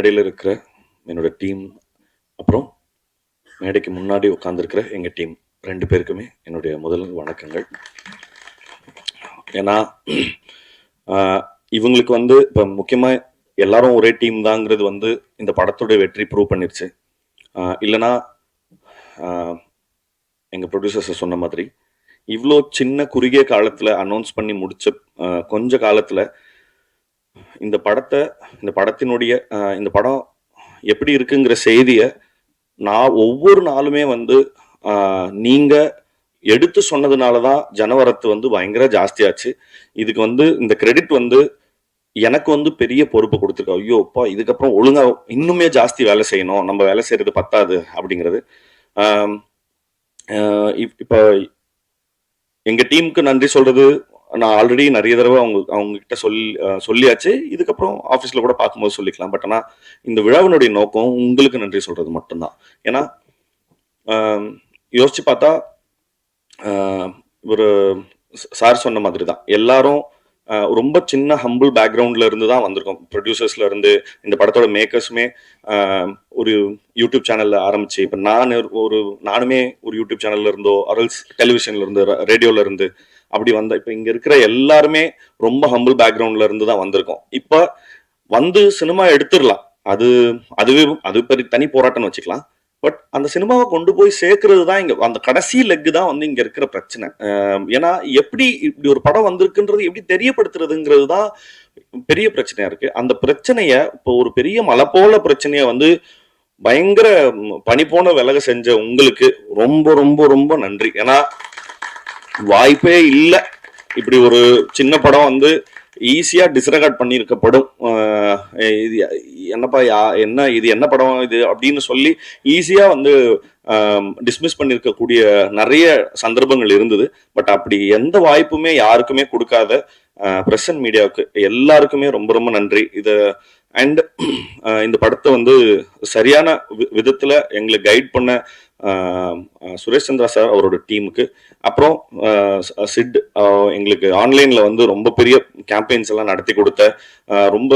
மேடையில் இருக்கிற என்னோட டீம் அப்புறம் மேடைக்கு முன்னாடி உட்காந்துருக்கிற எங்கள் டீம் ரெண்டு பேருக்குமே என்னுடைய முதல் வணக்கங்கள். ஏன்னா இவங்களுக்கு வந்து இப்போ முக்கியமாக எல்லாரும் ஒரே டீம் தாங்கிறது வந்து இந்த படத்துடைய வெற்றி ப்ரூவ் பண்ணிருச்சு. இல்லைனா இல்லைன்னா ப்ரொடியூசர்ஸை சொன்ன மாதிரி இவ்வளோ சின்ன குறுகிய காலத்தில் அனௌன்ஸ் பண்ணி முடிச்ச கொஞ்ச காலத்தில் இந்த படத்தை இந்த படத்தினுடைய இந்த படம் எப்படி இருக்குங்கிற செய்தியை நான் ஒவ்வொரு நாளுமே வந்து நீங்கள் எடுத்து சொன்னதுனால தான் ஜனவரத்து வந்து பயங்கர ஜாஸ்தியாச்சு. இதுக்கு வந்து இந்த கிரெடிட் வந்து எனக்கு வந்து பெரிய பொறுப்பு கொடுத்துருக்கா. ஐயோ அப்பா இதுக்கப்புறம் ஒழுங்கா இன்னுமே ஜாஸ்தி வேலை செய்யணும். நம்ம வேலை செய்கிறது பத்தாது அப்படிங்கிறது. இப்போ எங்கள் இப்- டீமுக்கு நன்றி சொல்கிறது நான் ஆல்ரெடி நிறைய தடவை அவங்க அவங்க கிட்ட சொல்லி சொல்லியாச்சு. இதுக்கப்புறம் ஆஃபீஸில் கூட பார்க்கும்போது சொல்லிக்கலாம். பட் ஆனால் இந்த விழாவினுடைய நோக்கம் உங்களுக்கு நன்றி சொல்கிறது மட்டும்தான். ஏன்னா யோசித்து யோசிச்சு பார்த்தா ஒரு சார் சொன்ன மாதிரி தான் எல்லாரும் ரொம்ப சின்ன ஹம்பிள் பேக்ரவுண்ட்ல இருந்து தான் வந்திருக்கோம். ப்ரொடியூசர்ஸ்ல இருந்து இந்த படத்தோட மேக்கர்ஸுமே ஒரு யூடியூப் சேனல்ல ஆரம்பிச்சு இப்போ நான் ஒரு நானுமே ஒரு யூடியூப் சேனல்ல இருந்தோ அரல்ஸ் டெலிவிஷன்ல இருந்து ரேடியோல இருந்து அப்படி வந்த இப்போ இங்கே இருக்கிற எல்லாருமே ரொம்ப ஹம்பிள் பேக்ரவுண்ட்ல இருந்து தான் வந்திருக்கோம். இப்போ வந்து சினிமா எடுத்துடலாம். அது அதுவே அது பெரிய தனி போராட்டம்னு வச்சுக்கலாம். பட் அந்த சினிமாவை கொண்டு போய் சேர்க்கறது தான் இங்க அந்த கடைசி லெக்கு தான் வந்து இங்க இருக்கிற பிரச்சனை. ஏன்னா எப்படி இப்படி ஒரு படம் வந்திருக்குன்றது எப்படி தெரியப்படுத்துறதுங்கிறது தான் பெரிய பிரச்சனையா இருக்கு. அந்த பிரச்சனைய இப்போ ஒரு பெரிய மலை போல பிரச்சனைய வந்து பயங்கர பனி போன விலக செஞ்ச உங்களுக்கு ரொம்ப ரொம்ப ரொம்ப நன்றி. ஏன்னா வாய்ப்பே இல்லை. இப்படி ஒரு சின்ன படம் வந்து ஈஸியாக டிஸ்ரெகார்ட் பண்ணியிருக்கப்படும். இது என்னப்பா யா என்ன இது என்ன படம் இது அப்படின்னு சொல்லி ஈஸியாக வந்து டிஸ்மிஸ் பண்ணியிருக்கக்கூடிய நிறைய சந்தர்ப்பங்கள் இருந்தது. பட் அப்படி எந்த வாய்ப்புமே யாருக்குமே கொடுக்காத பிரஸ் அண்ட் மீடியாவுக்கு எல்லாருக்குமே ரொம்ப ரொம்ப நன்றி. இதை அண்ட் uh, இந்த படத்தை வந்து சரியான வி- எங்களை கைட் பண்ண சுரேஷ் சந்திரா சார் அவரோட டீமுக்கு அப்புறம் சிட் எங்களுக்கு ஆன்லைனில் வந்து ரொம்ப பெரிய கேம்பெயின்ஸ் எல்லாம் நடத்தி கொடுத்த ரொம்ப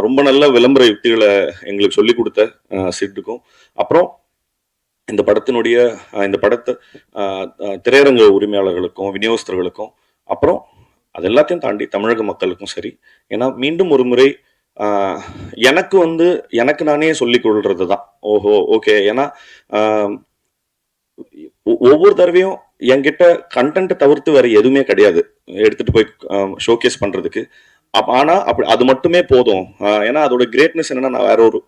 ரொம்ப நல்ல விளம்பர யுக்திகளை எங்களுக்கு சொல்லி கொடுத்த சிட்டுக்கும். அப்புறம் இந்த படத்தினுடைய இந்த படத்தை திரையரங்க உரிமையாளர்களுக்கும் விநியோகஸ்தர்களுக்கும் அப்புறம் அது எல்லாத்தையும் தாண்டி தமிழக மக்களுக்கும் சரி. ஏன்னா மீண்டும் ஒரு முறை எனக்கு வந்து எனக்கு நானே சொல்லிக் கொள்றது தான் ஓஹோ ஓகே ஏன்னா ஒ- ஒவ்வொரு தடவையும் என்கிட்ட கண்டென்ட்டை தவிர்த்து வேற எதுவுமே கிடையாது. எடுத்துட்டு போய் ஷோகேஸ் பண்றதுக்கு. அப் ஆனால் அப்படி அது மட்டுமே போதும். ஏன்னா அதோட கிரேட்னஸ் என்னன்னா நான் வேற ஒரு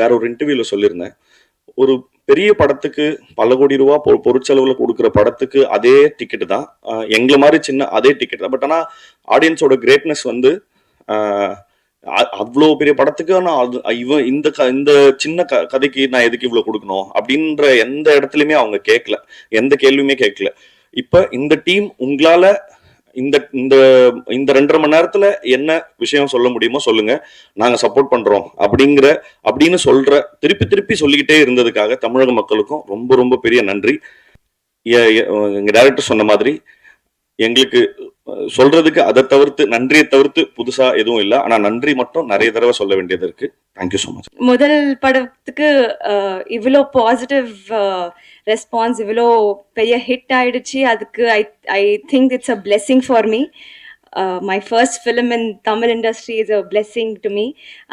வேற ஒரு இன்டர்வியூல சொல்லியிருந்தேன். ஒரு பெரிய படத்துக்கு பல கோடி ரூபா பொ- பொருட்செலவில் கொடுக்குற படத்துக்கு அதே டிக்கெட் தான். எங்களை மாதிரி சின்ன அதே டிக்கெட் தான். பட் ஆனால் ஆடியன்ஸோட கிரேட்னஸ் வந்து அவ்வளோ பெரிய படத்துக்கு நான் அது- இவன் இந்த க இந்த சின்ன க கதைக்கு நான் எதுக்கு இவ்வளோ கொடுக்கணும்? அப்படின்ற எந்த இடத்துலையுமே அவங்க கேட்கல எந்த கேள்வியுமே கேட்கல இப்போ இந்த டீம் உங்களால இந்த இந்த இந்த ரெண்டரை மணி நேரத்துல என்ன விஷயம் சொல்ல முடியுமோ சொல்லுங்க. நாங்க சப்போர்ட் பண்றோம். அப்படிங்கிற அப்படின்னு சொல்ற திருப்பி திருப்பி சொல்லிக்கிட்டே இருந்ததுக்காக தமிழக மக்களுக்கும் ரொம்ப ரொம்ப பெரிய நன்றி. எங்கள் எ- எங்க சொன்ன மாதிரி எங்களுக்கு சொல்றதுக்கு அதை தவிர்த்து நன்றியை தவிர்த்து புதுசா எதுவும் இல்லை. ஆனா நன்றி மட்டும் நிறைய தடவை சொல்ல வேண்டியது இருக்கு. தேங்க்யூ ஸோ மச் முதல் படத்துக்கு இவ்வளோ பாசிட்டிவ் ரெஸ்பான்ஸ் இவ்வளோ பெரிய ஹிட் ஆயிடுச்சு. அதுக்கு I I think it's a blessing for me my first film in Tamil industry is a blessing to me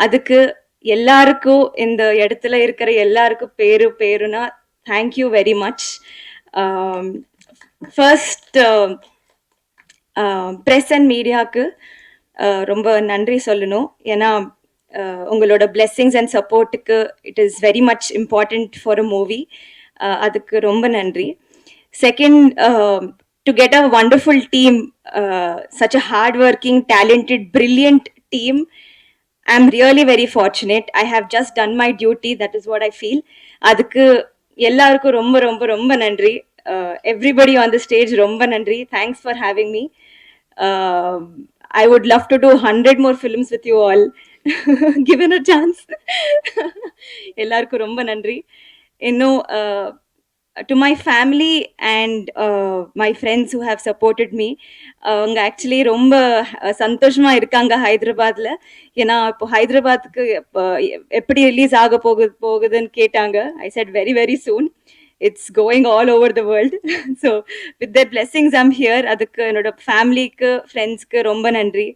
அதுக்கு எல்லாருக்கும் இந்த இடத்துல இருக்கிற எல்லாருக்கும் பேரு பேருனா thank you very much first press and மீடியாவுக்கு ரொம்ப நன்றி சொல்லணும். ஏன்னா உங்களோட பிளெஸ்ஸிங்ஸ் அண்ட் சப்போர்ட்டுக்கு it is very much important for a movie அதுக்கு ரொம்ப நன்றி. Second to get a wonderful team such a hard working talented brilliant team I am really very fortunate I have just done my duty that is what I feel அதுக்கு எல்லாருக்கும் ரொம்ப ரொம்ப ரொம்ப நன்றி. Everybody on the stage ரொம்ப நன்றி. Thanks for having me I would love to do hundred more films with you all given a chance எல்லாருக்கும் ரொம்ப நன்றி. இன்னும் to my family and my friends who have supported me அவங்க actually ரொம்ப uh, சந்தோஷமா இருக்காங்க ஹைதராபாத்ல. ஏன்னா இப்போ ஹைதராபாத்துக்கு எப்படி ரிலீஸ் ஆக போகுது போகுதுன்னு கேட்டாங்க. I said very very soon it's going all over the world so with their blessings I'm here அதுக்கு என்னோட ஃபேமிலிக்கு ஃப்ரெண்ட்ஸ்க்கு ரொம்ப நன்றி.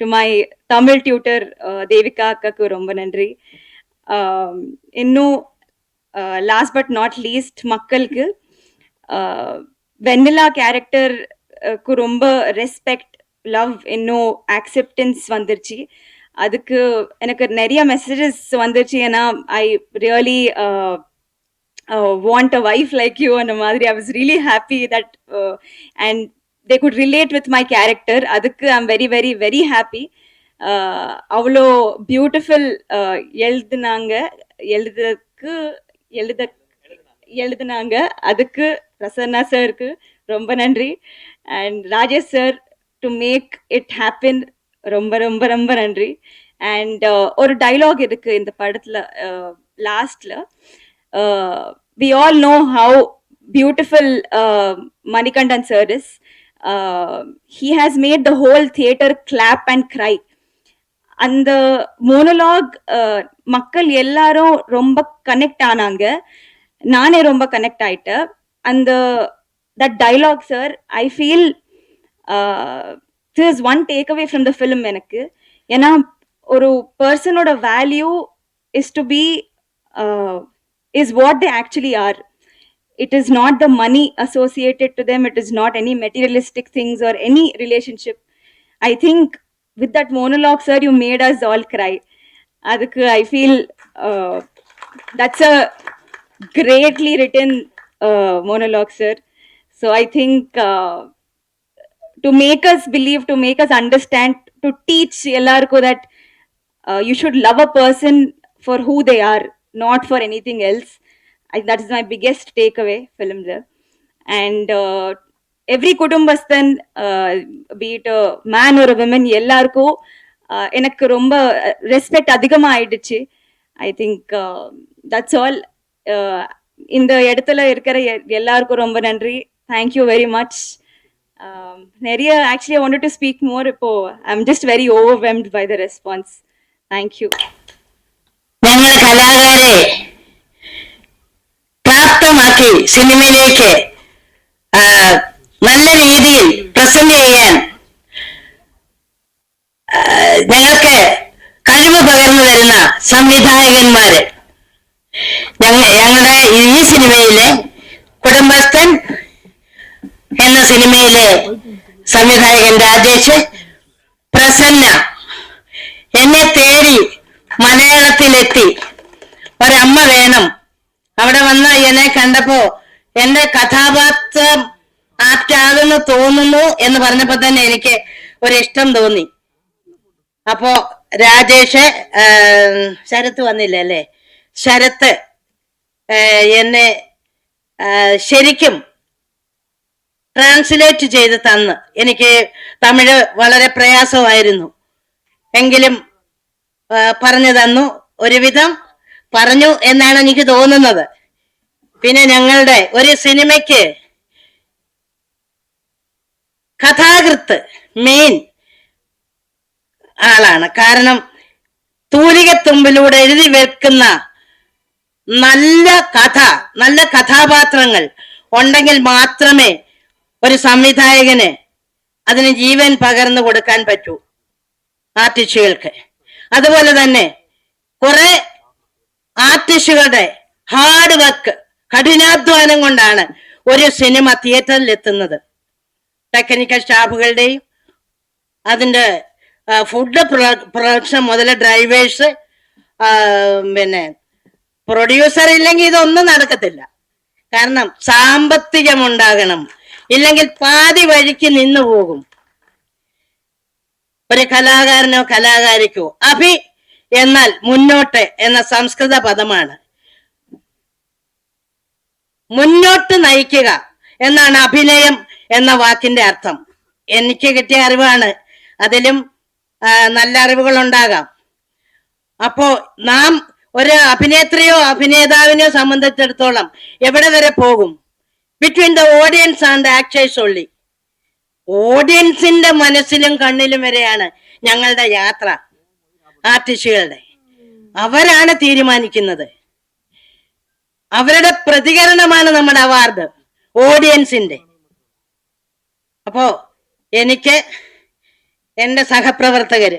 To my Tamil tutor Devika அக்காக்கு ரொம்ப நன்றி. Um, இன்னும் லாஸ்ட் பட் நாட் லீஸ்ட் மக்களுக்கு uh, வெண்ணிலா கேரக்டருக்கு uh, ரொம்ப ரெஸ்பெக்ட் லவ் இன்னும் ஆக்செப்டன்ஸ் வந்துருச்சு. அதுக்கு எனக்கு நிறைய மெசேஜஸ் வந்துருச்சு. ஏன்னா I really uh, want a wife like you அந்த மாதிரி. I was really happy that and they could relate with my character அதுக்கு I'm very very very happy அவ்வளோ பியூட்டிஃபுல் uh, எழுதுனாங்க. எழுதுறதுக்கு எழுத எழுதுனாங்க. அதுக்கு பிரசன்னா சாருக்கு ரொம்ப நன்றி. And Rajesh sir to make it happen ரொம்ப ரொம்ப ரொம்ப நன்றி. அண்ட் uh, ஒரு டைலாக் இருக்கு இந்த படத்துல uh, லாஸ்ட்ல Uh, we all beautiful how beautiful Manikandan is. Uh, he has made the whole theatre clap and cry அந்த மோனோலாக் uh, மக்கள் எல்லாரும் ரொம்ப கனெக்ட் ஆனாங்க. நானே ரொம்ப கனெக்ட் ஆயிட்டேன். அந்த that dialogue sir I feel this one take away from the film எனக்கு. ஏன்னா ஒரு பர்சனோட value is to be is what they actually are it is not the money associated to them it is not any materialistic things or any relationship i think with that monologue sir you made us all cry adukku i feel uh, that's a greatly written uh, monologue sir so i think uh, to make us believe to make us understand to teach ellarku that uh, you should love a person for who they are not for anything else. I, that is my biggest takeaway film there and uh, every Kudumbasthan uh, be it a man or a woman எல்லாருக்கும் எனக்கு ரொம்ப respect அதிகமாக ஆயிடுச்சு I think that's all இந்த இடத்துல இருக்கிற எல்லாருக்கும் ரொம்ப நன்றி தேங்க்யூ வெரி மச் நிறைய actually wanted to speak more இப்போ I am just very overwhelmed by the response thank you ഞങ്ങൾ കലാകാരെ പ്രാപ്തമാക്കി സിനിമയിലേക്ക് നല്ല രീതിയിൽ പ്രസന്റ് ചെയ്യാൻ ഞങ്ങൾക്ക് കഴിവ് പകർന്നു തരുന്ന സംവിധായകന്മാര്. ഞങ്ങ ഞങ്ങളുടെ ഈ സിനിമയിലെ കുടുംബസ്ഥൻ എന്ന സിനിമയിലെ സംവിധായകൻ രാജേഷ് പ്രസന്ന. എന്നെ തേടി മലയാളത്തിലെത്തി. ഒരമ്മ വേണം. അവിടെ വന്ന് എന്നെ കണ്ടപ്പോ എന്റെ കഥാപാത്രം ആപ്റ്റാകുന്നു തോന്നുന്നു എന്ന് പറഞ്ഞപ്പോ തന്നെ എനിക്ക് ഒരിഷ്ടം തോന്നി. അപ്പോ രാജേഷ് ശരത്ത് വന്നില്ല അല്ലേ? ശരത്ത് എന്നെ ശരിക്കും ട്രാൻസ്ലേറ്റ് ചെയ്ത് തന്ന്. എനിക്ക് തമിഴ് വളരെ പ്രയാസമായിരുന്നു. എങ്കിലും പറഞ്ഞു തന്നു. ഒരുവിധം പറഞ്ഞു എന്നാണ് എനിക്ക് തോന്നുന്നത്. പിന്നെ ഞങ്ങളുടെ ഒരു സിനിമയ്ക്ക് കഥാകൃത്ത് മെയിൻ ആളാണ്. കാരണം തൂലികത്തുമ്പിലൂടെ എഴുതി വെക്കുന്ന നല്ല കഥ നല്ല കഥാപാത്രങ്ങൾ ഉണ്ടെങ്കിൽ മാത്രമേ ഒരു സംവിധായകന് അതിന് ജീവൻ പകർന്നു കൊടുക്കാൻ പറ്റൂ. ആർട്ടിസ്റ്റുകൾക്ക് അതുപോലെ തന്നെ കുറെ ആർട്ടിസ്റ്റുകളുടെ ഹാർഡ് വർക്ക് കഠിനാധ്വാനം കൊണ്ടാണ് ഒരു സിനിമ തിയേറ്ററിൽ എത്തുന്നത്. ടെക്നിക്കൽ സ്റ്റാഫുകളുടെയും അതിന്റെ ഫുഡ് പ്രൊഡക്ഷൻ മുതൽ ഡ്രൈവേഴ്സ് പിന്നെ പ്രൊഡ്യൂസർ ഇല്ലെങ്കിൽ ഇതൊന്നും നടക്കത്തില്ല. കാരണം സാമ്പത്തികം ഉണ്ടാകണം ഇല്ലെങ്കിൽ പാതി വഴിക്ക് നിന്നു പോകും. ഒരു കലാകാരനോ കലാകാരിക്കോ. അഭി എന്നാൽ മുന്നോട്ട് എന്ന സംസ്കൃത പദമാണ്. മുന്നോട്ട് നയിക്കുക എന്നാണ് അഭിനയം എന്ന വാക്കിന്റെ അർത്ഥം. എനിക്ക് കിട്ടിയ അറിവാണ്. അതിലും നല്ല അറിവുകൾ ഉണ്ടാകാം അപ്പോ നാം ഒരു അഭിനേത്രിയോ അഭിനേതാവിനെയോ സംബന്ധിച്ചിടത്തോളം എവിടെ വരെ പോകും? Between the audience and actors only ഓഡിയൻസിന്റെ മനസ്സിലും കണ്ണിലും വരെയാണ് ഞങ്ങളുടെ യാത്ര ആർട്ടിസ്റ്റുകളുടെ. അവരാണ് തീരുമാനിക്കുന്നത്. അവരുടെ പ്രതികരണമാണ് നമ്മുടെ അവാർഡ് ഓഡിയൻസിന്റെ. അപ്പോ എനിക്ക് എന്റെ സഹപ്രവർത്തകര്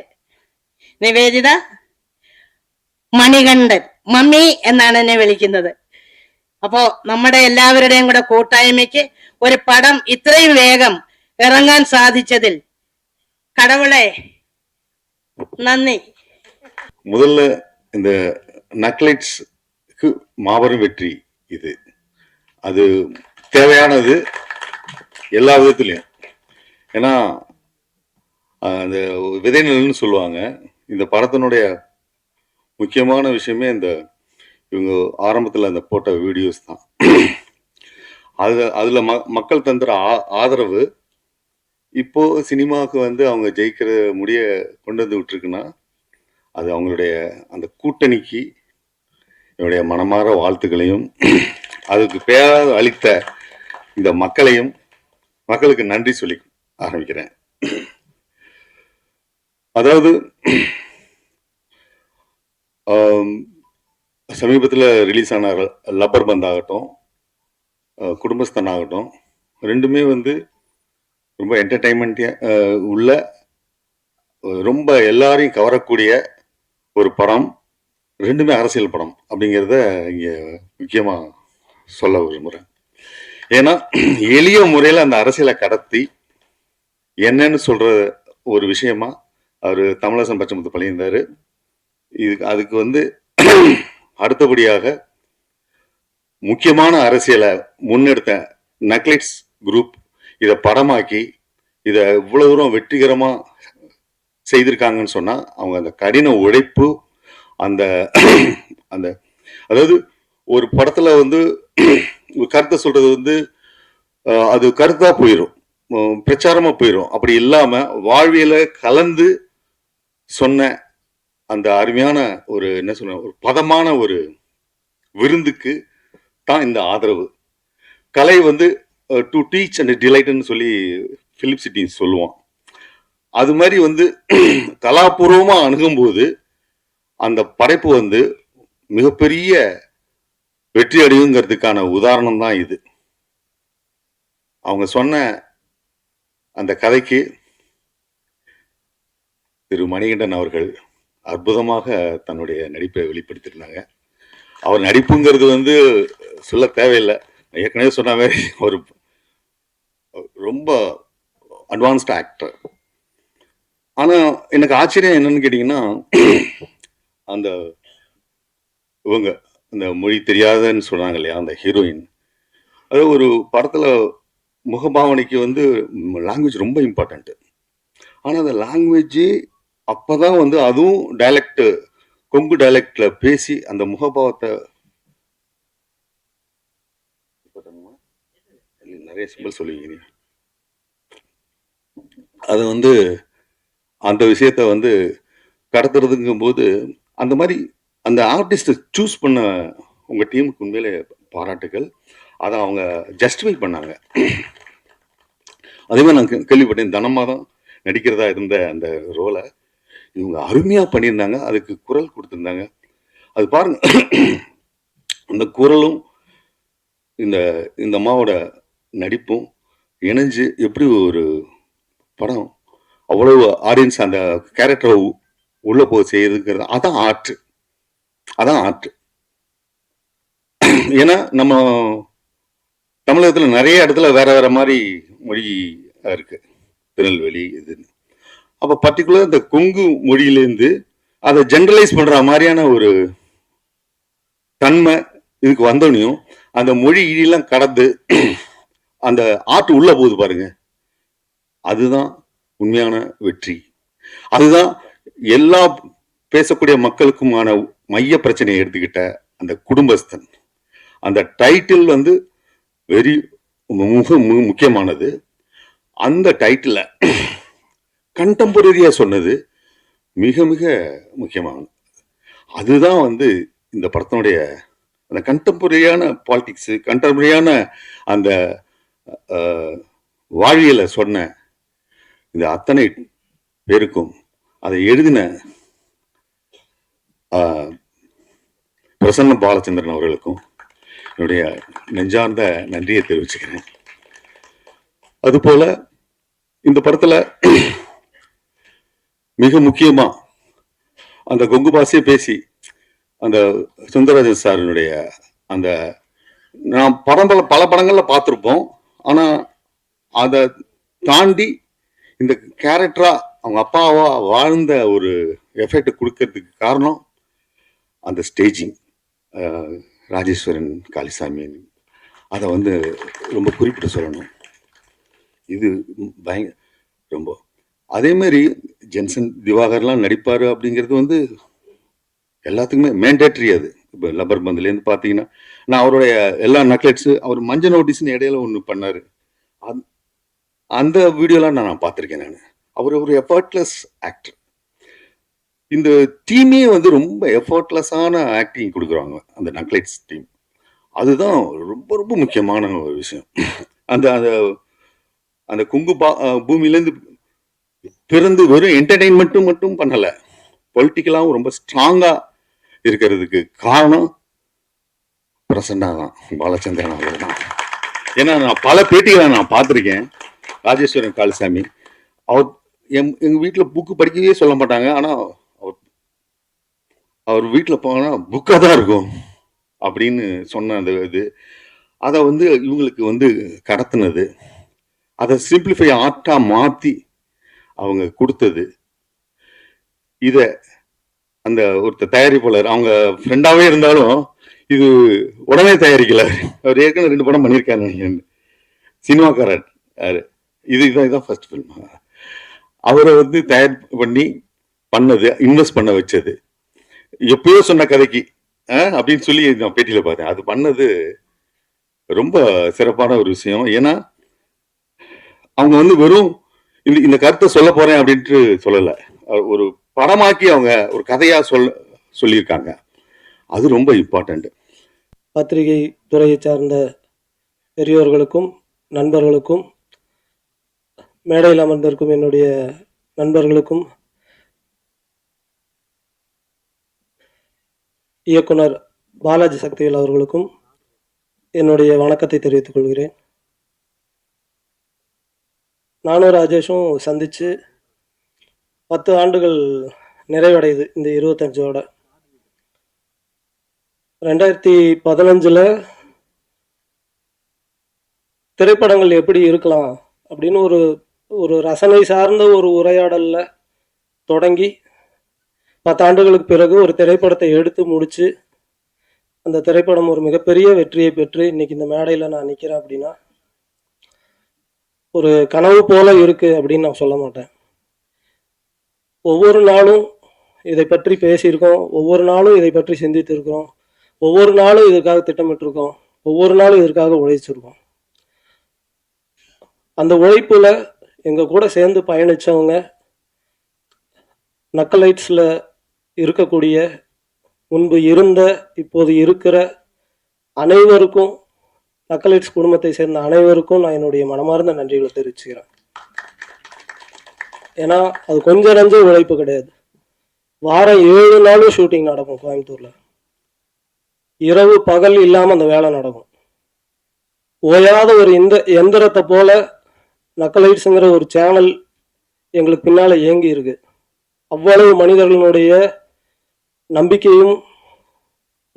നിവേദിത മണികണ്ഠൻ മമ്മി എന്നാണ് എന്നെ വിളിക്കുന്നത്. അപ്പോ നമ്മുടെ എല്ലാവരുടെയും കൂടെ കൂട്ടായ്മയ്ക്ക് ഒരു പടം ഇത്രയും വേഗം ഇറങ്ങാൻ സാധിച്ചതിൽ കടവുളെ നന്ദി முதல்ல இந்த நக்லைட்ஸ்க்கு மாபெரும் வெற்றி இது அது தேவையானது எல்லா விதத்துலையும் ஏன்னா ஆஹ், அந்த விதை நெல்லுன்னு சொல்லுவாங்க இந்த படத்தினுடைய முக்கியமான விஷயமே இந்த இவங்க ஆரம்பத்தில் அந்த போட்ட வீடியோஸ் தான் அது அதில் ம மக்கள் தந்துற ஆ ஆதரவு இப்போ சினிமாவுக்கு வந்து அவங்க ஜெயிக்கிற முடிய கொண்டு வந்து விட்டுருக்குன்னா அது அவங்களுடைய அந்த கூட்டணிக்கு என்னுடைய மனமாற வாழ்த்துக்களையும் அதுக்கு பேராக அளித்த இந்த மக்களையும் மக்களுக்கு நன்றி சொல்லி ஆரம்பிக்கிறேன். அதாவது சமீபத்தில் ரிலீஸ் ஆன ர- லப்பர் பந்த் ஆகட்டும் குடும்பஸ்தன் ஆகட்டும் ரெண்டுமே வந்து ரொம்ப என்டர்டைன்மெண்ட்டியாக உள்ள ரொம்ப எல்லாரையும் கவரக்கூடிய ஒரு படம் ரெண்டுமே அரசியல் படம் அப்படிங்கிறத இங்கே முக்கியமாக சொல்ல விரும்புகிறேன் ஏன்னா எளிய முறையில் அந்த அரசியலை கடத்தி என்னன்னு சொல்கிற ஒரு விஷயமா அவர் தமிழரசன் பச்சமுத்து பழியிருந்தார் இதுக்கு அதுக்கு வந்து அடுத்தபடியாக முக்கியமான அரசியலை முன்னெடுத்த நக்லிட்ஸ் குரூப் இதை படமாக்கி இதை இவ்வளோ தூரம் வெற்றிகரமாக செய்திருக்காங்கன்னு சொன்னால் அவங்க அந்த கடின உழைப்பு அந்த அந்த அதாவது ஒரு படத்தில் வந்து கருத்தை சொல்கிறது வந்து அது கருத்தாக போயிடும் பிரச்சாரமாக போயிடும் அப்படி இல்லாமல் வாழ்வியில் கலந்து சொன்ன அந்த அருமையான ஒரு என்ன சொல்ல ஒரு பதமான ஒரு விருந்துக்கு தான் இந்த ஆதரவு. கலை வந்து டு டீச் அண்ட் டிலைட்னு சொல்லி ஃபிலிப் சிட்டி சொல்லுவான். அது மாதிரி வந்து கலாபூர்வமாக அணுகும்போது அந்த படைப்பு வந்து மிகப்பெரிய வெற்றி அடையுங்கிறதுக்கான உதாரணம் தான் இது. அவங்க சொன்ன அந்த கதைக்கு திரு மணிகண்டன் அவர்கள் அற்புதமாக தன்னுடைய நடிப்பை வெளிப்படுத்தியிருந்தாங்க. அவர் நடிப்புங்கிறது வந்து சொல்ல தேவையில்லை. ஏற்கனவே சொன்ன மாதிரி ஒரு ரொம்ப அட்வான்ஸ்ட் ஆக்டர் ஆனால் எனக்கு ஆச்சரியம் என்னன்னு கேட்டிங்கன்னா அந்த இவங்க அந்த மொழி தெரியாதன்னு சொன்னாங்க இல்லையா அந்த ஹீரோயின் அது ஒரு படத்தில் முகபாவனைக்கு வந்து லாங்குவேஜ் ரொம்ப இம்பார்ட்டண்ட்டு ஆனால் அந்த லாங்குவேஜ் அப்போ தான் வந்து அதுவும் டைலக்ட் கொங்கு டைலக்டில் பேசி அந்த முகபாவத்தை நிறைய சிம்பிள் சொல்லுவீங்க அது வந்து அந்த விஷயத்த வந்து கடத்துறதுங்கும் போது அந்த மாதிரி அந்த ஆர்டிஸ்ட்டை சூஸ் பண்ண உங்க டீமுக்கு உண்மையிலே பாராட்டுகள் அதை அவங்க ஜஸ்டிஃபை பண்ணாங்க. அதே மாதிரி நான் கே- கேள்விப்பட்டேன் தனமா தான் நடிக்கிறதா இருந்த அந்த ரோலை இவங்க அருமையாக பண்ணியிருந்தாங்க. அதுக்கு குரல் கொடுத்துருந்தாங்க. அது பாருங்க அந்த குரலும் இந்த இந்த அம்மாவோட நடிப்பும். இணைஞ்சு எப்படி ஒரு படம் அவ்வளவு ஆடியன்ஸ் அந்த கேரக்டரை உள்ளே போய் செய்யுதுங்கிறது அதான் ஆர்ட். அதான் ஆர்ட். ஏன்னா நம்ம தமிழகத்தில் நிறைய இடத்துல வேற வேற மாதிரி மொழி இருக்கு. திருநெல்வேலி இதுன்னு அப்போ பர்டிகுலர் இந்த கொங்கு மொழியிலேருந்து அதை ஜென்ரலைஸ் பண்ணுற மாதிரியான ஒரு தன்மை இதுக்கு வந்தோடனையும் அந்த மொழி இடியெல்லாம் கடந்து அந்த ஆர்ட் உள்ள போகுது பாருங்க. அதுதான் உண்மையான வெற்றி. அதுதான் எல்லா பேசக்கூடிய மக்களுக்குமான மைய பிரச்சனையை எடுத்துக்கிட்ட அந்த குடும்பஸ்தன். அந்த டைட்டில் வந்து வெரி மிக மு- முக்கியமானது. அந்த டைட்டில் கண்டெம்பரரியாக சொன்னது மிக மிக முக்கியமானது. அதுதான் வந்து இந்த படத்தினுடைய அந்த கண்டெம்பரரியான பாலிட்டிக்ஸு கண்டெம்பரரியான அந்த வாழியில் சொன்ன இந்த அத்தனை பேருக்கும் அதை எழுதின அஹ், பிரசன்ன பாலச்சந்திரன் அவர்களுக்கும் என்னுடைய நெஞ்சார்ந்த நன்றியை தெரிவிச்சுக்கிறேன். அதுபோல இந்த படத்துல மிக முக்கியமா அந்த கொங்கு பாஷையை பேசி அந்த சுந்தரராஜன் சாரினுடைய அந்த நான் படம் பல பல படங்கள்ல பார்த்துருப்போம். ஆனால் அதை தாண்டி இந்த கேரக்டராக அவங்க அப்பாவா வாழ்ந்த ஒரு எஃபெக்ட் கொடுக்கறதுக்கு காரணம் அந்த ஸ்டேஜிங் ராஜேஸ்வரன் காளிசாமி. அதை வந்து ரொம்ப குறிப்பிட்டு சொல்லணும். இது பயங்க ரொம்ப. அதே மாதிரி ஜென்சன் திவாகர்லாம் நடிப்பார் அப்படிங்கிறது வந்து எல்லாத்துக்குமே மேண்டேட்ரி அது. இப்போ லப்பர் பந்துலேருந்து பார்த்தீங்கன்னா நான் அவருடைய எல்லா நக்லெட்ஸு அவர் மஞ்சள் நோட்டீஸ்னு இடையில ஒன்று பண்ணார். அந் அந்த வீடியோலாம் நான் பார்த்துருக்கேன் நான். அவர் ஒரு எஃபர்ட்லெஸ் ஆக்டர் இந்த டீமே வந்து ரொம்ப எஃபர்ட்லெஸ்ஸான ஆக்டிங் கொடுக்குறாங்க அந்த நக்லைட்ஸ் டீம் அதுதான் ரொம்ப ரொம்ப முக்கியமான ஒரு விஷயம். அந்த அந்த அந்த குங்கு பா பூமியிலேருந்து பிறந்து வெறும் என்டர்டெயின்மெண்ட்டும் மட்டும் பண்ணலை பொலிட்டிக்கலாகவும் ரொம்ப ஸ்ட்ராங்காக இருக்கிறதுக்கு காரணம் பிரசன்னா தான் பாலச்சந்திரன் அவர் தான் ஏன்னா நான் பல பேட்டிகளை நான் பார்த்துருக்கேன். ராஜேஸ்வரன் காளிசாமி. அவர் எம் எங்கள் வீட்டில் புக்கு படிக்கவே சொல்ல மாட்டாங்க. ஆனால் அவர் அவர் வீட்டில் போனால் புக்காக தான் இருக்கும். அப்படின்னு சொன்ன அந்த இது. அதை வந்து இவங்களுக்கு வந்து கடத்தினது. அதை சிம்பிளிஃபை ஆர்ட்டாக மாற்றி அவங்க கொடுத்தது. இதை அந்த ஒருத்தர் தயாரிப்பாளர் அவங்க ஃப்ரெண்டாகவே இருந்தாலும் இது உடனே தயாரிக்கல. அவர் ஏற்கனவே ரெண்டு படம் பண்ணியிருக்காரு நினைக்கிறேன். சினிமாக்காரர் யாரு? இது இதான் இதான் ஃபர்ஸ்ட் ஃபில்ம் அவரை வந்து தயார் பண்ணி பண்ணது இன்வெஸ்ட் பண்ண வச்சது. எப்பயோ சொன்ன கதைக்கு அப்படின்னு சொல்லி நான் பேட்டியில் பார்த்தேன். அது பண்ணது ரொம்ப சிறப்பான ஒரு விஷயம். ஏன்னா அவங்க வந்து வெறும் இந்த இந்த கருத்தை சொல்ல போறேன் அப்படின்ட்டு சொல்லலை. ஒரு படமாக்கி அவங்க ஒரு கதையா சொல் சொல்லியிருக்காங்க. அது ரொம்ப இம்பார்ட்டன்ட் பத்திரிகை துறையை சார்ந்த பெரியோர்களுக்கும் நண்பர்களுக்கும் மேடையில் அமர்ந்திருக்கும் என்னுடைய நண்பர்களுக்கும் இயக்குனர் பாலாஜி சக்திவேல் அவர்களுக்கும் என்னுடைய வணக்கத்தை தெரிவித்துக் கொள்கிறேன். நானும் ராஜேஷும் சந்திச்சு பத்து ஆண்டுகள் நிறைவடையுது இந்த இருபத்தஞ்சோட. ரெண்டாயிரத்தி பதினஞ்சில் திரைப்படங்கள் எப்படி இருக்கலாம் அப்படின்னு ஒரு ஒரு ரசனை சார்ந்த ஒரு உரையாடலில் தொடங்கி பத்தாண்டுகளுக்கு பிறகு ஒரு திரைப்படத்தை எடுத்து முடித்து அந்த திரைப்படம் ஒரு மிகப்பெரிய வெற்றியை பெற்று இன்னைக்கு இந்த மேடையில் நான் நிற்கிறேன் அப்படின்னா ஒரு கனவு போல இருக்கு அப்படின்னு நான் சொல்ல மாட்டேன். ஒவ்வொரு நாளும் இதை பற்றி பேசியிருக்கோம் ஒவ்வொரு நாளும் இதை பற்றி சிந்தித்திருக்கிறோம் ஒவ்வொரு நாளும் இதற்காக திட்டமிட்டிருக்கோம். ஒவ்வொரு நாளும் இதற்காக உழைச்சிருக்கோம். அந்த உழைப்பில் எங்கள் கூட சேர்ந்து பயணிச்சவங்க நக்கலைட்ஸில் இருக்கக்கூடிய முன்பு இருந்த இப்போது இருக்கிற அனைவருக்கும் நக்கலைட்ஸ் குடும்பத்தை சேர்ந்த அனைவருக்கும் நான் என்னுடைய மனமார்ந்த நன்றிகளை தெரிவிச்சுக்கிறேன். ஏன்னா அது கொஞ்சம் நஞ்ச உழைப்பு கிடையாது. வாரம் ஏழு நாளும் ஷூட்டிங் நடக்கும் கோயம்புத்தூரில். இரவு பகல் இல்லாமல் அந்த வேலை நடக்கும். ஓயாத ஒரு இந்த எந்திரத்தை போல நக்கலைட்ஸுங்கிற ஒரு சேனல் எங்களுக்கு பின்னால் இயங்கி இருக்கு. அவ்வளவு மனிதர்களுடைய நம்பிக்கையும்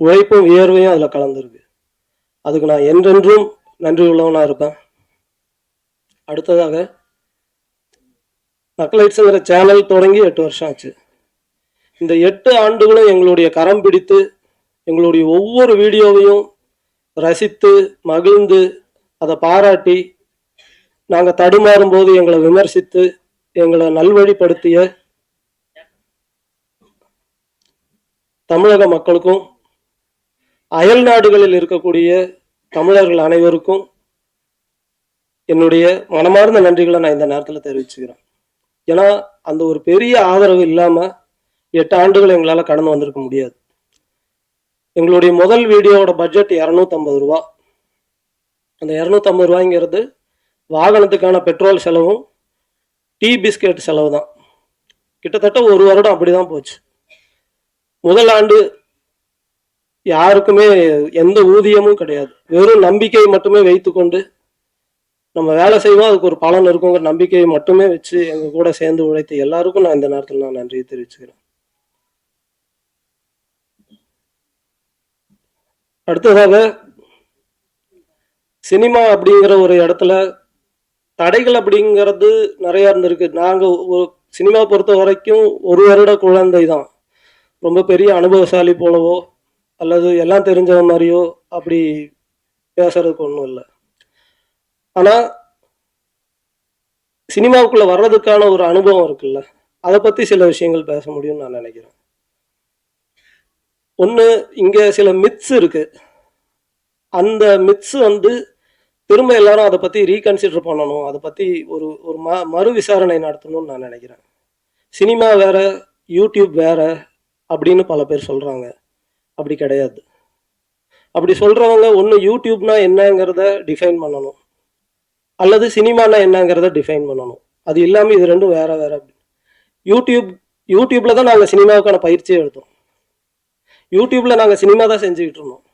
உழைப்பும் வியர்வையும் அதில் கலந்துருக்கு. அதுக்கு நான் என்றென்றும் நன்றி உள்ளவனாக இருப்பேன். அடுத்ததாக நக்கலைட்ஸுங்கிற சேனல் தொடங்கி எட்டு வருஷம் ஆச்சு. இந்த எட்டு ஆண்டுகளும் எங்களுடைய கரம் பிடித்து எங்களுடைய ஒவ்வொரு வீடியோவையும் ரசித்து மகிழ்ந்து அதை பாராட்டி நாங்கள் தடுமாறும் போது எங்களை விமர்சித்து எங்களை நல்வழிப்படுத்திய தமிழக மக்களுக்கும் அயல் நாடுகளில் இருக்கக்கூடிய தமிழர்கள் அனைவருக்கும் என்னுடைய மனமார்ந்த நன்றிகளை நான் இந்த நேரத்தில் தெரிவிச்சுக்கிறேன். ஏன்னா அந்த ஒரு பெரிய ஆதரவு இல்லாமல் எட்டு ஆண்டுகள் எங்களால் கடந்து வந்திருக்க முடியாது. எங்களுடைய முதல் வீடியோவோட பட்ஜெட் இரநூத்தம்பது ரூபா. அந்த இரநூத்தம்பது ரூபாய்ங்கிறது வாகனத்துக்கான பெட்ரோல் செலவும் டீ பிஸ்கெட் செலவு தான் கிட்டத்தட்ட ஒரு வருடம் அப்படி தான் போச்சு. முதல் ஆண்டு யாருக்குமே எந்த ஊதியமும் கிடையாது. வெறும் நம்பிக்கை மட்டுமே வைத்துக்கொண்டு நம்ம வேலை செய்வோம். அதுக்கு ஒரு பலன் இருக்குங்கிற நம்பிக்கையை மட்டுமே வச்சு எங்கள் கூட சேர்ந்து உழைத்த எல்லாருக்கும் நான் இந்த நேரத்தில் நான் நன்றியை தெரிவிச்சுக்கிறேன். அடுத்ததாக சினிமா அப்படிங்கிற ஒரு இடத்துல தடைகள் அப்படிங்கிறது நிறையா இருந்திருக்கு. நாங்கள் ஒரு சினிமா பொறுத்த வரைக்கும் ஒரு வருட குழந்தை தான். ரொம்ப பெரிய அனுபவசாலி போலவோ அல்லது எல்லாம் தெரிஞ்ச மாதிரியோ அப்படி பேசுறதுக்கு ஒன்றும் இல்லை. ஆனால் சினிமாவுக்குள்ளே வர்றதுக்கான ஒரு அனுபவம் இருக்குல்ல அதை பற்றி சில விஷயங்கள் பேச முடியும்னு நான் நினைக்கிறேன். ஒன்று இங்கே சில மித்ஸ் இருக்கு. அந்த மித்ஸ் வந்து திரும்ப எல்லாரும் அதை பற்றி ரீகன்சிடர் பண்ணணும். அதை பற்றி ஒரு ஒரு ம மறு விசாரணை நடத்தணும்னு நான் நினைக்கிறேன். சினிமா வேற யூடியூப் வேற அப்படின்னு பல பேர் சொல்கிறாங்க அப்படி கிடையாது. அப்படி சொல்கிறவங்க ஒன்று யூடியூப்னா என்னங்கிறத டிஃபைன் பண்ணணும். அல்லது சினிமானா என்னங்கிறத டிஃபைன் பண்ணணும். அது இல்லாமல் இது ரெண்டும் வேற வேற. யூடியூப் யூடியூப்பில் தான் நாங்கள் சினிமாவுக்கான பயிற்சியை எடுத்தோம். யூடியூப்ல நாங்கள் சினிமா தான் செஞ்சுக்கிட்டு இருந்தோம்.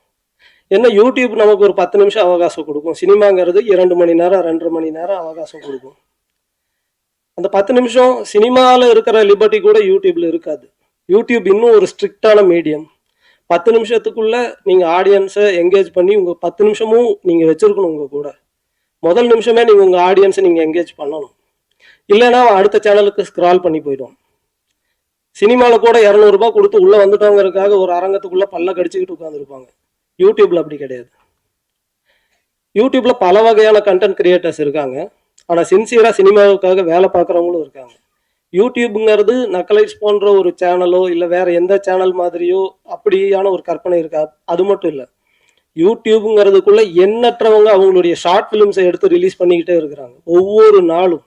ஏன்னா யூடியூப் நமக்கு ஒரு பத்து நிமிஷம் அவகாசம் கொடுக்கும். சினிமாங்கிறது இரண்டு மணி நேரம் ரெண்டரை மணி நேரம் அவகாசம் கொடுக்கும். அந்த பத்து நிமிஷம் சினிமாவில் இருக்கிற லிபர்ட்டி கூட யூடியூப்ல இருக்காது. யூடியூப் இன்னும் ஒரு ஸ்ட்ரிக்டான மீடியம் பத்து நிமிஷத்துக்குள்ள நீங்கள் ஆடியன்ஸை என்கேஜ் பண்ணி உங்கள் பத்து நிமிஷமும் நீங்கள் வச்சுருக்கணும் உங்கள் கூட. முதல் நிமிஷமே நீங்கள் உங்கள் ஆடியன்ஸை நீங்கள் என்கேஜ் பண்ணணும். இல்லைன்னா அடுத்த சேனலுக்கு ஸ்க்ரால் பண்ணி போயிடும் சினிமாவில் கூட இரநூறுபா கொடுத்து உள்ளே வந்துட்டோங்கிறதுக்காக ஒரு அரங்கத்துக்குள்ளே பல்ல கடிச்சிக்கிட்டு உட்காந்துருப்பாங்க யூடியூப்பில் அப்படி கிடையாது. யூடியூப்பில் பல வகையான கண்டென்ட் கிரியேட்டர்ஸ் இருக்காங்க. ஆனால் சின்சியராக சினிமாவுக்காக வேலை பார்க்குறவங்களும் இருக்காங்க. யூடியூப்ங்கிறது நக்கலைட்ஸ் போன்ற ஒரு சேனலோ இல்லை வேற எந்த சேனல் மாதிரியோ அப்படியான ஒரு கற்பனை இருக்கா? அது மட்டும் இல்லை. யூடியூப்ங்கிறதுக்குள்ள எண்ணற்றவங்க அவங்களுடைய ஷார்ட் ஃபிலிம்ஸை எடுத்து ரிலீஸ் பண்ணிக்கிட்டே இருக்கிறாங்க. ஒவ்வொரு நாளும்.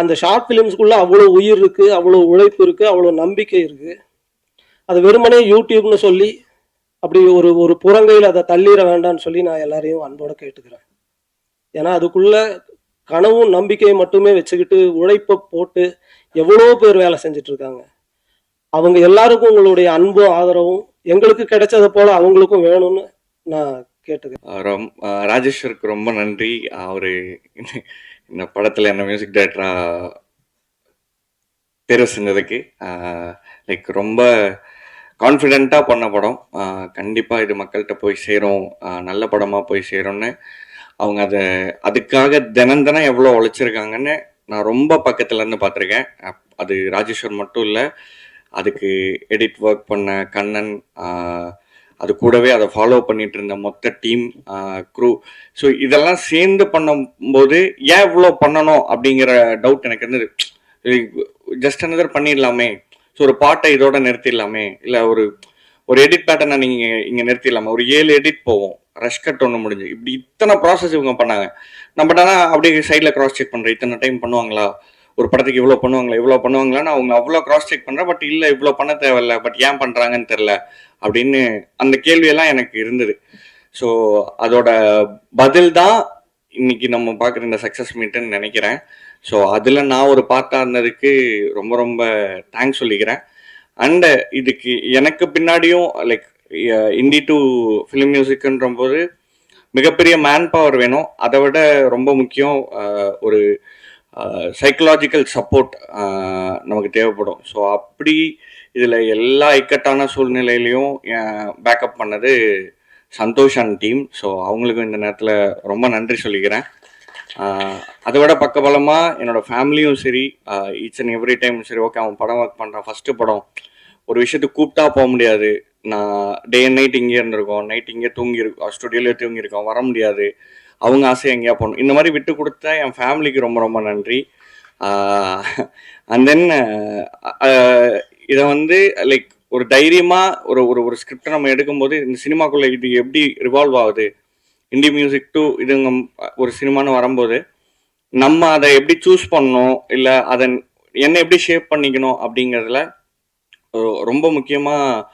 அந்த ஷார்ட் ஃபிலிம்ஸ்க்குள்ளே அவ்வளோ உயிர் இருக்குது அவ்வளோ உழைப்பு இருக்குது அவ்வளோ நம்பிக்கை இருக்குது அது வெறுமனே யூடியூப்னு சொல்லி அப்படி ஒரு ஒரு புறங்கையில் அதை தள்ளிட வேண்டாம்னு சொல்லி நான் எல்லாரையும் அன்போட கேட்டுக்கிறேன். ஏன்னா அதுக்குள்ளே கனவும் நம்பிக்கையை மட்டுமே வச்சுக்கிட்டு உழைப்பை போட்டு எவ்வளோ பேர் வேலை செஞ்சுட்டு இருக்காங்க. அவங்க எல்லாருக்கும் உங்களுடைய அன்பும் ஆதரவும் எங்களுக்கு கிடைச்சதை போல அவங்களுக்கும் வேணும்னு நான் கேட்டுக்கிறேன். ரொம் ராஜேஸ்வருக்கு ரொம்ப நன்றி. அவர் இந்த- படத்தில் என்ன மியூசிக் டைரக்டராக தேர்வு செஞ்சதுக்கு லைக் ரொம்ப கான்ஃபிடெண்ட்டாக பண்ண படம். கண்டிப்பாக இது மக்கள்கிட்ட போய் சேரும். நல்ல படமாக போய் சேரும்னு அவங்க அதை அதுக்காக தினம் தினம் எவ்வளோ உழைச்சிருக்காங்கன்னு நான் ரொம்ப பக்கத்துலேருந்து பார்த்துருக்கேன். அது ராஜேஸ்வர் மட்டும் இல்லை அதுக்கு எடிட் ஒர்க் பண்ண கண்ணன் அது கூடவே அதை ஃபாலோ பண்ணிட்டு இருந்த மொத்த டீம் க்ரூ ஸோ இதெல்லாம் சேர்ந்து பண்ணும்போது ஏன் இவ்வளோ பண்ணணும் அப்படிங்கிற டவுட் எனக்கு இருந்தது. Just another பண்ணிடலாமே. ஸோ ஒரு பாட்டை இதோட நிறுத்திடலாமே. இல்லை ஒரு ஒரு எடிட் பேட்டர்னை நீங்கள் இங்கே நிறுத்திடலாமா. ஒரு ஏழு எடிட் போவோம். ரஷ் கட் ஒன்று முடிஞ்சு. இப்படி இத்தனை ப்ராசஸ் இவங்க பண்ணாங்க. நம்ம அப்படியே சைடில் கிராஸ் செக் பண்ணுறேன் இத்தனை டைம் பண்ணுவாங்களா? ஒரு படத்துக்கு இவ்வளோ பண்ணுவாங்களா? இவ்வளோ பண்ணுவாங்களான்னு அவங்க அவ்வளோ கிராஸ் செக் பண்ணுறேன் பட் இல்லை இவ்வளோ பண்ண தேவையில்ல. பட் ஏன் பண்ணுறாங்கன்னு தெரில அப்படின்னு அந்த கேள்வியெல்லாம் எனக்கு இருந்தது. ஸோ அதோட பதில் தான் இன்னைக்கு நம்ம பார்க்குற இந்த சக்ஸஸ் மீட்டுன்னு நினைக்கிறேன். ஸோ அதில் நான் ஒரு பார்ட்டாக இருந்ததுக்கு ரொம்ப ரொம்ப தேங்க்ஸ் சொல்லிக்கிறேன். அண்ட் இதுக்கு எனக்கு பின்னாடியும் லைக் இண்டி டு ஃபிலிம் மியூசிக்ன்ற போது மிகப்பெரிய மேன் பவர் வேணும். அதை விட ரொம்ப முக்கியம் ஒரு சைக்கலாஜிக்கல் சப்போர்ட் நமக்கு தேவைப்படும். ஸோ அப்படி இதில் எல்லா இக்கட்டான சூழ்நிலையிலையும் பேக்கப் பண்ணது சந்தோஷ் அண்ட் டீம் ஸோ அவங்களுக்கும் இந்த நேரத்தில் ரொம்ப நன்றி சொல்லிக்கிறேன். அதை விட பக்கபலமாக என்னோட ஃபேமிலியும் சரி ஈச் அண்ட் எவ்ரி டைம் சரி ஓகே அவன் படம் ஒர்க் பண்ணுறான் ஃபஸ்ட்டு படம் ஒரு விஷயத்துக்கு கூப்பிட்டா போக முடியாது. நான் டே அண்ட் நைட் இங்கே இருந்திருக்கோம். நைட் இங்கே தூங்கி ஸ்டுடியோலேயே தூங்கிருக்கோம் வர முடியாது. அவங்க ஆசையை எங்கேயா போகணும் இந்த மாதிரி விட்டு கொடுத்த என் ஃபேமிலிக்கு ரொம்ப ரொம்ப நன்றி. அண்ட் தென் இதை வந்து லைக் ஒரு தைரியமாக ஒரு ஒரு ஒரு ஸ்கிரிப்டை நம்ம எடுக்கும்போது இந்த சினிமாக்குள்ளே இது எப்படி ரிவால்வ் ஆகுது? இந்தி மியூசிக் டு இதுங்க ஒரு சினிமான்னு வரும்போது நம்ம அதை எப்படி சூஸ் பண்ணணும்? இல்லை அதை என்ன எப்படி ஷேப் பண்ணிக்கணும்? அப்படிங்கிறதுல ரொம்ப முக்கியமாக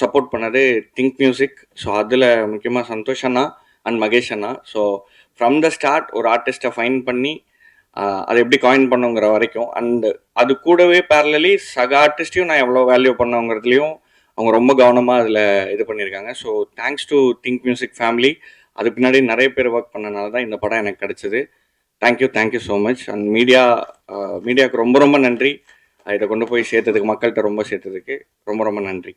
சப்போர்ட் பண்ணது திங்க் மியூசிக் ஸோ அதில் முக்கியமாக சந்தோஷ் அண்ணா அண்ட் மகேஷ் அண்ணா. ஸோ ஃப்ரம் த ஸ்டார்ட் ஒரு ஆர்டிஸ்ட்டை ஃபைன் பண்ணி அதை எப்படி காயின் பண்ணுங்கிற வரைக்கும். அண்ட் அது கூடவே பேரலி சக ஆர்டிஸ்டையும் நான் எவ்வளோ வேல்யூ பண்ணவங்கிறதுலையும் அவங்க ரொம்ப கவனமாக அதில் இது பண்ணியிருக்காங்க. So thanks to think music family அது பின்னாடி நிறைய பேர் ஒர்க் பண்ணனால தான் இந்த படம் எனக்கு கிடச்சிது. Thank you thank you so much and media மீடியாவுக்கு ரொம்ப ரொம்ப நன்றி. இதை கொண்டு போய் சேர்த்ததுக்கு மக்கள்கிட்ட ரொம்ப சேர்த்ததுக்கு ரொம்ப ரொம்ப நன்றி.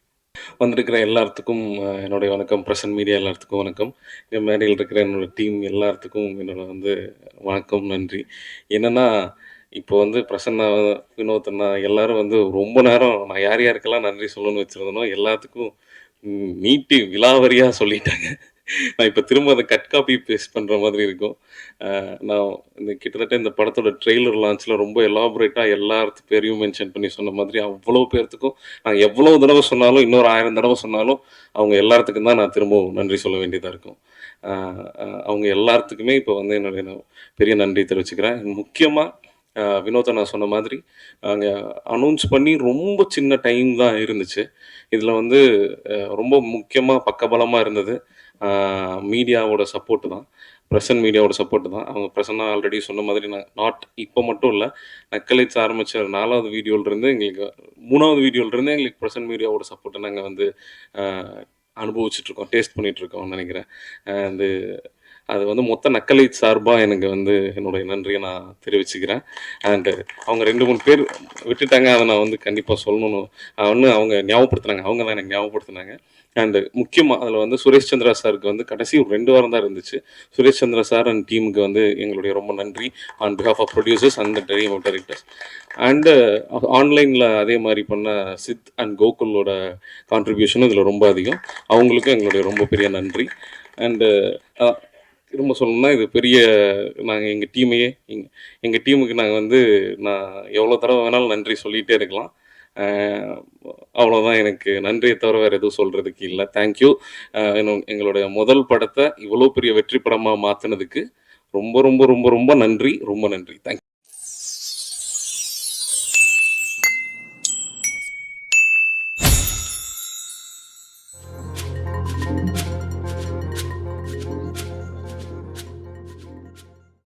வந்திருக்கிற எல்லாத்துக்கும் என்னுடைய வணக்கம். பிரசன்ட் மீடியா எல்லாத்துக்கும் வணக்கம். என் மேடையில் இருக்கிற என்னோட டீம் எல்லாத்துக்கும் என்னோட வந்து வணக்கம் நன்றி. என்னன்னா இப்போ வந்து பிரசன்னா வினோத் எல்லாரும் வந்து ரொம்ப நேரம் நான் யார் யாருக்கெல்லாம் நன்றி சொல்லணும்னு வச்சுருந்தனோ எல்லாத்துக்கும் நீட்டி விலாவரியாக சொல்லிட்டாங்க. நான் இப்போ திரும்ப அதை கட் காப்பி பேஸ்ட் பண்ணுற மாதிரி இருக்கும். நான் இந்த கிட்டத்தட்ட இந்த படத்தோட ட்ரெய்லர் லான்ச்சில் ரொம்ப எலாபரேட்டாக எல்லாத்து பேரையும் மென்ஷன் பண்ணி சொன்ன மாதிரி அவ்வளோ பேர்த்துக்கும் நான் எவ்வளோ தடவை சொன்னாலும் இன்னொரு ஆயிரம் தடவை சொன்னாலும் அவங்க எல்லாத்துக்கும் தான் நான் திரும்பவும் நன்றி சொல்ல வேண்டியதாக இருக்கும். அவங்க எல்லாத்துக்குமே இப்போ வந்து என்னுடைய நான் பெரிய நன்றி தெரிவிச்சுக்கிறேன். முக்கியமாக வினோத நான் சொன்ன மாதிரி நாங்கள் அனௌன்ஸ் பண்ணி ரொம்ப சின்ன டைம் தான் இருந்துச்சு. இதில் வந்து ரொம்ப முக்கியமாக பக்கபலமாக இருந்தது. மீடியாவோட சப்போர்ட் தான். பிரசன்ட் மீடியாவோட சப்போர்ட் தான். அவங்க பிரசன்னா ஆல்ரெடி சொன்ன மாதிரி நான் நாட் இப்போ மட்டும் இல்லை நக்கலைட்ஸ் ஆரம்பித்த நாலாவது வீடியோலேருந்து எங்களுக்கு மூணாவது வீடியோலேருந்து எங்களுக்கு பிரசன்ட் மீடியாவோட சப்போர்ட்டை நாங்கள் வந்து அனுபவிச்சுட்ருக்கோம் டேஸ்ட் பண்ணிகிட்ருக்கோம்னு நினைக்கிறேன். அது அது வந்து மொத்த நக்கலை சார்பாக எனக்கு வந்து என்னுடைய நன்றியை நான் தெரிவிச்சுக்கிறேன். அண்டு அவங்க ரெண்டு மூணு பேர் விட்டுட்டாங்க. அதை நான் வந்து கண்டிப்பாக சொல்லணும்னு ஒன்று அவங்க ஞாபகப்படுத்துனாங்க. அவங்க தான் எனக்கு ஞாபகப்படுத்துனாங்க. அண்டு முக்கியமாக அதில் வந்து சுரேஷ் சந்திரா சாருக்கு வந்து கடைசி ஒரு ரெண்டு வாரம் தான் இருந்துச்சு. சுரேஷ் சந்திரா சார் அண்ட் டீமுக்கு வந்து எங்களுடைய ரொம்ப நன்றி. On behalf of producers and team of directors and ஆன்லைனில் அதே மாதிரி பண்ண சித் அண்ட் கோகுலோட கான்ட்ரிபியூஷனும் இதில் ரொம்ப அதிகம். அவங்களுக்கும் எங்களுடைய ரொம்ப பெரிய நன்றி. அண்டு திரும்ப சொல்லணும்னா இது பெரிய நாங்கள் எங்கள் டீமையே எங்கள் எங்கள் டீமுக்கு நாங்கள் வந்து நான் எவ்வளோ தடவை வேணாலும் நன்றி சொல்லிகிட்டே இருக்கலாம். அவ்வளோதான் எனக்கு நன்றியை தவிர வேறு எதுவும் சொல்கிறதுக்கு இல்லை. தேங்க்யூ எங்களுடைய முதல் படத்தை இவ்வளோ பெரிய வெற்றி படமாக மாற்றினதுக்கு ரொம்ப ரொம்ப ரொம்ப ரொம்ப நன்றி. ரொம்ப நன்றி. தேங்க்யூ